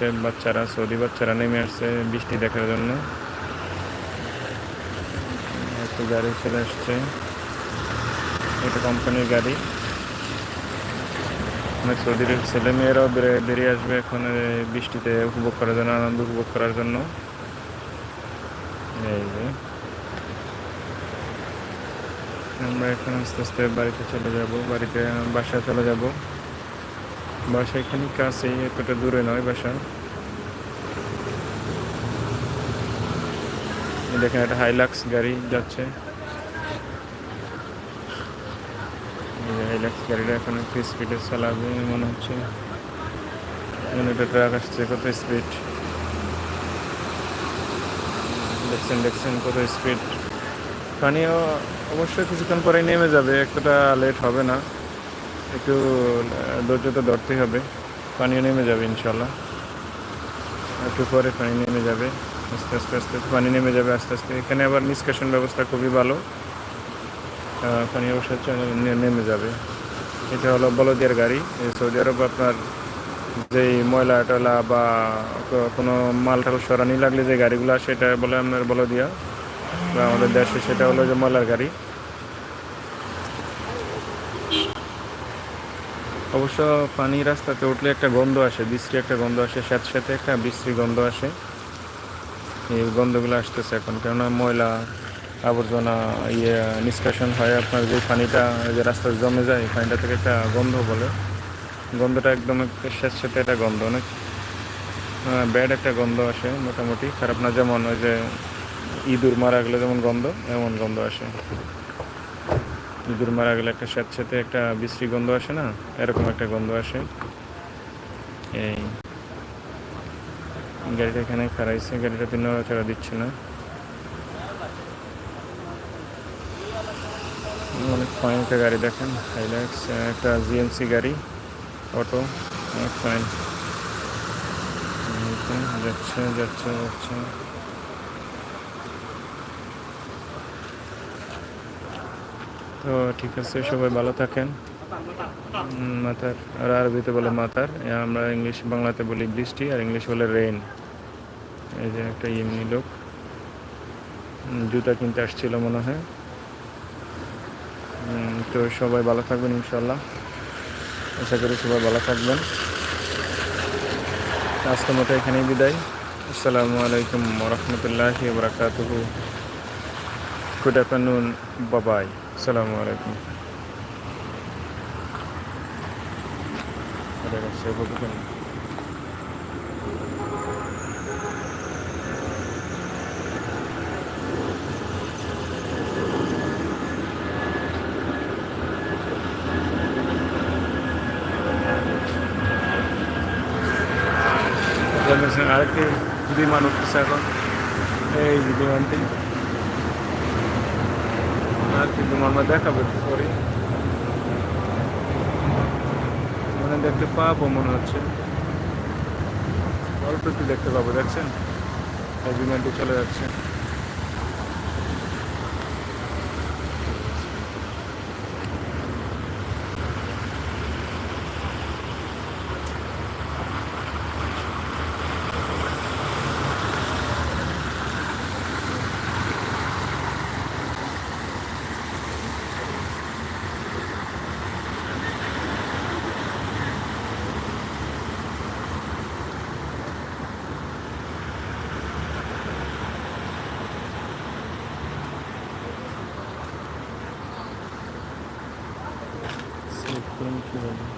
আসছে, বাচ্চারা, সৌদি বাচ্চারা নেমে আসছে বৃষ্টি দেখার জন্য। একটু গাড়ি চলে আসছে। এটা কোম্পানির গাড়ি। অনেক সৌদির ছেলে মেয়েরাও বেরিয়ে বেরিয়ে আসবে এখন বৃষ্টিতে উপভোগ করার জন্য, আনন্দ উপভোগ করার জন্য। এই যে। আমরা এখন আস্তে আস্তে বাড়িতে চলে যাব, বাড়িতে বাসা চলে যাব। বাসা এখানে কাছেই এতটা দূরে নয় বাসা। দেখেন একটা হাইলাক্স গাড়ি যাচ্ছে। হাইলাক্স গাড়িটা এখন একটু স্পিডে চালাবে মনে হচ্ছে। একটা ট্রাক আসছে কত স্পিড দেখছেন দেখছেন কত স্পিড পানিও অবশ্যই কিছুক্ষণ পরে নেমে যাবে, এতটা লেট হবে না। একটু ধৈর্য তো ধরতেই হবে। পানিও নেমে যাবে ইনশাল্লাহ একটু পরে পানি নেমে যাবে, আস্তে আস্তে আস্তে পানি নেমে যাবে, আস্তে আস্তে। এখানে আবার নিষ্কাশন ব্যবস্থা খুবই ভালো। পানি নে- নেমে যাবে। এটা হলো বলদিয়ার গাড়ি। সৌদি আরব আপনার যেই ময়লা টয়লা বা কোনো মাল টাল সরানি লাগলে যে গাড়িগুলো আসে সেটা বলে আপনার বলদিয়া। বা আমাদের দেশে সেটা হলো যে ময়লার গাড়ি। অবশ্য পানি রাস্তাতে উঠলে একটা গন্ধ আসে, বিশ্রী একটা গন্ধ আসে সাথে সাথে একটা বিশ্রী গন্ধ আসে। এই গন্ধগুলো আসতেছে এখন, কেননা ময়লা, আবর্জনা ইয়ে নিষ্কাশন হয় আপনার যে পানিটা যে রাস্তায় জমে যায় পানিটা থেকে একটা গন্ধ বলে। গন্ধটা একদম একটা সাথে একটা গন্ধ, অনেক ব্যাড একটা গন্ধ আসে মোটামুটি। খারাপ না, যেমন ওই যে ইঁদুর মারা গেলে যেমন গন্ধ, এমন গন্ধ আসে। ইঁদুর মারা গেলে একটা স্যাঁত সাথে একটা বিশ্রী গন্ধ আসে না? এরকম একটা গন্ধ আসে। এই গাড়িটা এখানে খারাইছে গাড়িটাতে নড়াচড়া দিচ্ছে না। অনেক ফাইন একটা গাড়ি দেখেন হাইলাক্স একটা জিএমসি গাড়ি অটো অনেক ফাইন যাচ্ছে যাচ্ছে যাচ্ছে। তো ঠিক আছে, সবাই ভালো থাকেন। মাথার, আর আরবিতে বলে মাথার। আমরা ইংলিশ, বাংলাতে বলি বৃষ্টি, আর ইংলিশ বলে রেইন এই যে একটা এমনি লোক। জুতা কিনতে আসছিল মনে হয়। তো সবাই ভালো থাকবেন ইনশাল্লাহ আশা করি সবাই ভালো থাকবেন। আজকের মতো এখানেই বিদায়। আসসালামু আলাইকুম রহমতুল্লাহি বরাকাতুহু। গুড আফটারনুন বাবাই আসসালামু আলাইকুম ada rasa apa bukan আরেকটি বিমান উঠতেছে এখন এই যে বিমানটি বিমান আমরা দেখাবো একটু পরে মানে দেখতে পাবো মনে হচ্ছে। অল্প একটু দেখতে পাবো, দেখছেন? অভিমানটি চলে যাচ্ছে। eletrônica